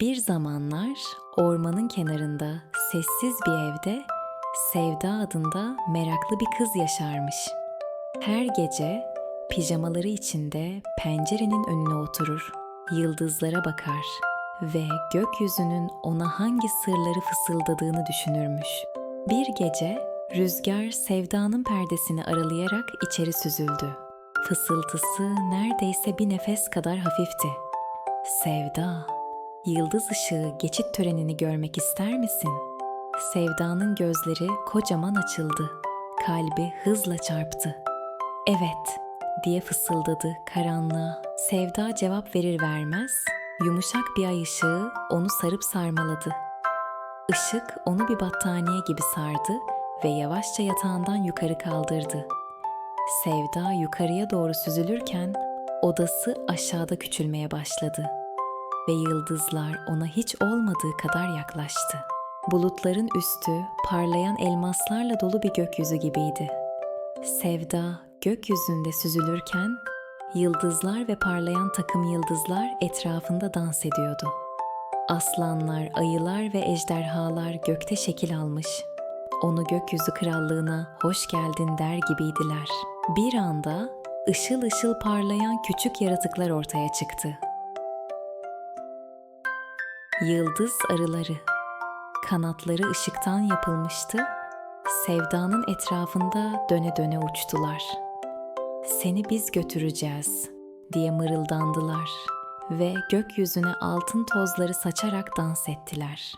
Bir zamanlar ormanın kenarında sessiz bir evde Sevda adında meraklı bir kız yaşarmış. Her gece pijamaları içinde pencerenin önüne oturur, yıldızlara bakar ve gökyüzünün ona hangi sırları fısıldadığını düşünürmüş. Bir gece rüzgar Sevda'nın perdesini aralayarak içeri süzüldü. Fısıltısı neredeyse bir nefes kadar hafifti. Sevda, yıldız ışığı geçit törenini görmek ister misin? Sevda'nın gözleri kocaman açıldı. Kalbi hızla çarptı. Evet, diye fısıldadı karanlığa. Sevda cevap verir vermez, yumuşak bir ay ışığı onu sarıp sarmaladı. Işık onu bir battaniye gibi sardı ve yavaşça yatağından yukarı kaldırdı. Sevda yukarıya doğru süzülürken odası aşağıda küçülmeye başladı ve yıldızlar ona hiç olmadığı kadar yaklaştı. Bulutların üstü parlayan elmaslarla dolu bir gökyüzü gibiydi. Sevda gökyüzünde süzülürken yıldızlar ve parlayan takım yıldızlar etrafında dans ediyordu. Aslanlar, ayılar ve ejderhalar gökte şekil almış. Onu gökyüzü krallığına hoş geldin der gibiydiler. Bir anda ışıl ışıl parlayan küçük yaratıklar ortaya çıktı. Yıldız arıları. Kanatları ışıktan yapılmıştı. Sevdanın etrafında döne döne uçtular. Seni biz götüreceğiz diye mırıldandılar ve gökyüzüne altın tozları saçarak dans ettiler.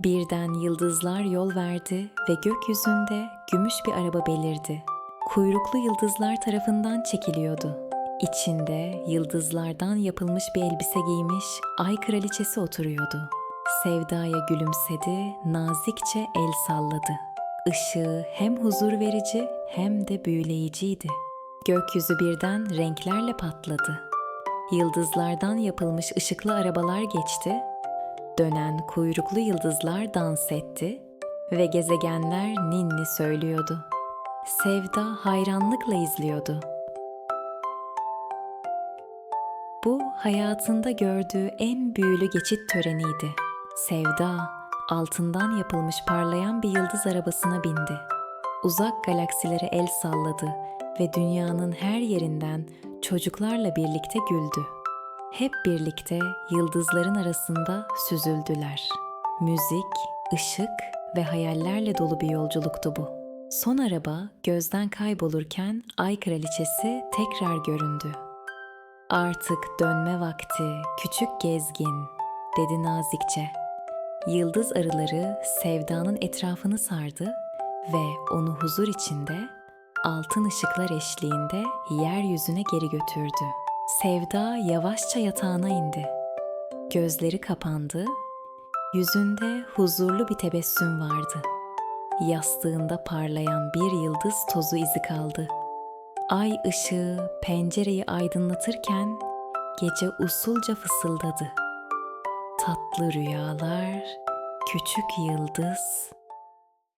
Birden yıldızlar yol verdi ve gökyüzünde gümüş bir araba belirdi. Kuyruklu yıldızlar tarafından çekiliyordu. İçinde yıldızlardan yapılmış bir elbise giymiş ay kraliçesi oturuyordu. Sevda'ya gülümsedi, nazikçe el salladı. Işığı hem huzur verici hem de büyüleyiciydi. Gökyüzü birden renklerle patladı. Yıldızlardan yapılmış ışıklı arabalar geçti. Dönen kuyruklu yıldızlar dans etti ve gezegenler ninni söylüyordu. Sevda hayranlıkla izliyordu. Bu hayatında gördüğü en büyülü geçit töreniydi. Sevda, altından yapılmış parlayan bir yıldız arabasına bindi. Uzak galaksilere el salladı ve dünyanın her yerinden çocuklarla birlikte güldü. Hep birlikte yıldızların arasında süzüldüler. Müzik, ışık ve hayallerle dolu bir yolculuktu bu. Son araba gözden kaybolurken Ay Kraliçesi tekrar göründü. Artık dönme vakti, küçük gezgin, dedi nazikçe. Yıldız arıları sevdanın etrafını sardı ve onu huzur içinde, altın ışıklar eşliğinde yeryüzüne geri götürdü. Sevda yavaşça yatağına indi. Gözleri kapandı, yüzünde huzurlu bir tebessüm vardı. Yastığında parlayan bir yıldız tozu izi kaldı. Ay ışığı pencereyi aydınlatırken gece usulca fısıldadı. Tatlı rüyalar, küçük yıldız,